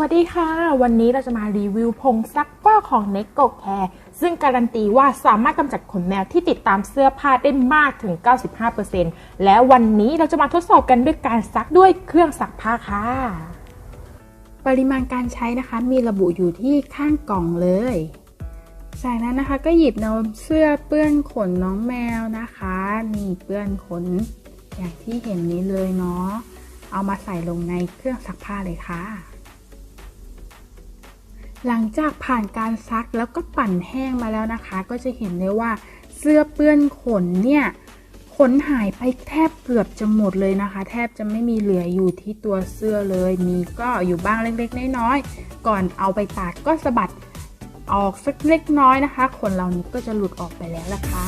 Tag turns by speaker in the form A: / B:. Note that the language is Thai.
A: วัสดีค่ะ วันนี้เราจะมารีวิวผงซักฟอกของ n e c o Care ซึ่งการันตีว่าสามารถกำจัดขนแมวที่ติดตามเสื้อผ้าได้มากถึง 95%และวันนี้เราจะมาทดสอบกันด้วยการซักด้วยเครื่องซักผ้าค่ะ ปริมาณการใช้นะคะมีระบุอยู่ที่ข้างกล่องเลย จากนั้นนะคะก็หยิบเอาเสื้อเปื้อนขนน้องแมวนะคะ นี่เปื้อนขนอย่างที่เห็นนี้เลยเนาะเอามาใส่ลงในเครื่องซักผ้าเลยค่ะ หลังจากผ่านการซักแล้วก็ปั่นแห้งมาแล้วนะคะ ก็จะเห็นได้ว่าเสื้อเปื้อนขนเนี่ยขนหายไปแทบเกือบจะหมดเลยนะคะ แทบจะไม่มีเหลืออยู่ที่ตัวเสื้อเลย มีก็อยู่บ้างเล็กๆน้อยๆก่อนเอาไปตากก็สะบัดออกสักเล็กน้อยนะคะ ขนเหล่านี้ก็จะหลุดออกไปแล้วล่ะค่ะ